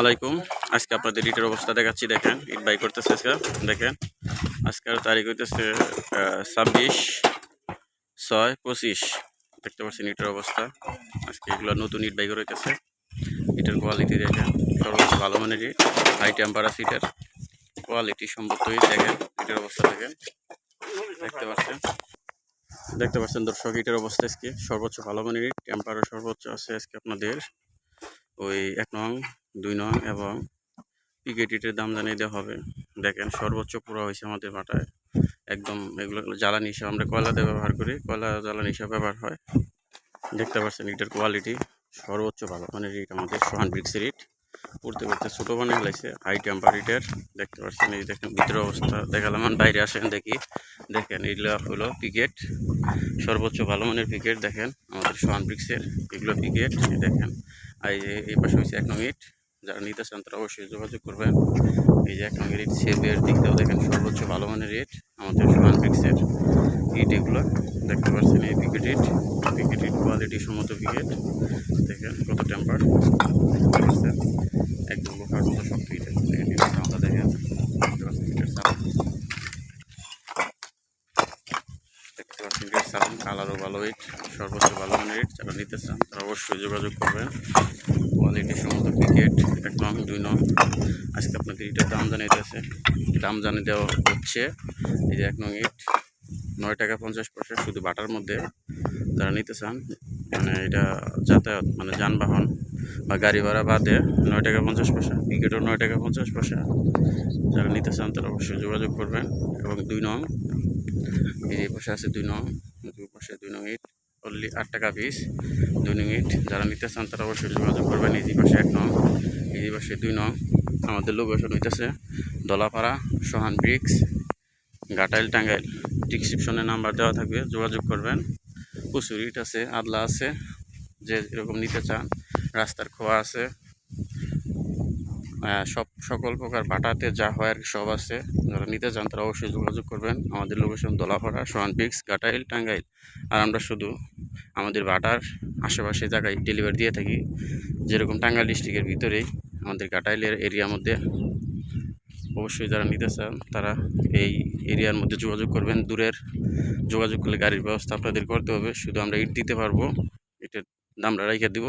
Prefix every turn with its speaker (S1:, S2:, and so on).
S1: আলাইকুম। আজকে আপনাদের ইটের অবস্থা দেখাচ্ছি, দেখেন, ইট বাই করতেছে আজকে, দেখেন। আজকের তারিখ হইতেছে ছাব্বিশ ছয় পঁচিশ। দেখতে পাচ্ছেন ইটের অবস্থা। আজকে এগুলো নতুন ইট বাই হইতেছে। ইটের কোয়ালিটি দেখেন, সর্বোচ্চ ভালো মানের ইট। হাই টেম্পারাস ইটের কোয়ালিটি ইট দেখেন, ইটের অবস্থা দেখেন। দেখতে পাচ্ছেন। দেখতে পাচ্ছেন দর্শক, ইটের অবস্থা আজকে সর্বোচ্চ ভালো মানের ইট। টেম্পারার সর্বোচ্চ আছে আজকে আপনাদের ওই এক নং দুই নং এবং পিকেট ইটের দাম জানিয়ে দেওয়া হবে। দেখেন, সর্বোচ্চ পুরো হয়েছে আমাদের ভাটায়। একদম এগুলো জ্বালানি হিসাবে আমরা কয়লাতে ব্যবহার করি, কয়লা জ্বালানি হিসাবে ব্যবহার হয়। দেখতে পাচ্ছেন ইটের কোয়ালিটি সর্বোচ্চ ভালো। মানের ইট আমাদের সোহান ব্রিক্সের ইট, পড়তে পড়তে ছোটো বানিয়ে ফেলাইছে। হাই টেম্পার ইটের, দেখতে পাচ্ছেন এই দেখেন ভিতরের অবস্থা। দেখালাম বাইরে আসেন দেখি। দেখেন, এগুলো হলো পিকেট সর্বোচ্চ ভালো মানের পিকেট দেখেন, আমাদের সোহান ব্রিক্সের এগুলো পিকেট দেখেন আর এই পাশে হয়েছে এক নং ইট। যারা নিতে চান তারা অবশ্যই যোগাযোগ করবেন। এই যে এক নং ইট সেবের দিক দিয়েও দেখেন সর্বোচ্চ ভালো মানের রেট। আমাদের সোহান ব্রিক্সের ইট এগুলো দেখতে পাচ্ছেন, এই পিকেট ইট পিকেট ইট কোয়ালিটি সম্মত পিকেট দেখেন কত টেম্পার একদম লোহার মতো শক্ত ইট দেখেন কালারও ভালো ইট সর্বোচ্চ ভালো মানের ইট যারা নিতে চান তারা অবশ্যই যোগাযোগ করবেন। কোয়ালিটি সম্মত ক্রিকেট এক নং দুই নং আজকে আপনাদের ইটের দাম জানাইতেছে দাম জানিয়ে দেওয়া হচ্ছে, এই যে এক নং ইট, নয় টাকা পঞ্চাশ পয়সা, শুধু বাটার মধ্যে যারা নিতে চান মানে এটা যাতায়াত মানে যানবাহন বা গাড়ি ভাড়া বাদে নয় টাকা পঞ্চাশ পয়সা টিকিটও নয় টাকা পঞ্চাশ পয়সা। যারা নিতে চান তারা অবশ্যই যোগাযোগ করবেন। এবং দুই নং, এই যে পাশে আছে দুই নং, দুই পাশে দুই নং ইট। অনলি আট টাকা পিস দুই মিনিট যারা নিতে চান তারা অবশ্যই যোগাযোগ করবেন। যে পাশে এক নং যে পাশে দুই নং। আমাদের লোকেশন হইতেছে দলাপাড়া, সোহান ব্রিক্স, গাটাইল টাঙ্গাইল। ডিসক্রিপশনে নাম্বার দেওয়া থাকবে, যোগাযোগ করবেন। প্রচুর ইট আছে, আদলা আছে, যে এরকম নিতে চান। রাস্তার খোয়া আছে। সব সকল প্রকার ভাটাতে যা হয় আর কি সব আছে। যারা নিতে চান তারা অবশ্যই যোগাযোগ করবেন। আমাদের লোকেশন দলাপাড়া সোহান পিক্স, গাটাইল, টাঙ্গাইল। আর আমরা শুধু আমাদের ভাটার আশেপাশে জায়গায় ডেলিভারি দিয়ে থাকি। যেরকম টাঙ্গাইল ডিস্ট্রিক্টের ভিতরেই আমাদের গাটাইলের এরিয়ার মধ্যে। অবশ্যই যারা নিতে চান তারা এই এরিয়ার মধ্যে যোগাযোগ করবেন। দূরের যোগাযোগ করলে গাড়ির ব্যবস্থা আপনাদের করতে হবে। শুধু আমরা ইট দিতে পারব। ইটের দামটা রেখে দিব।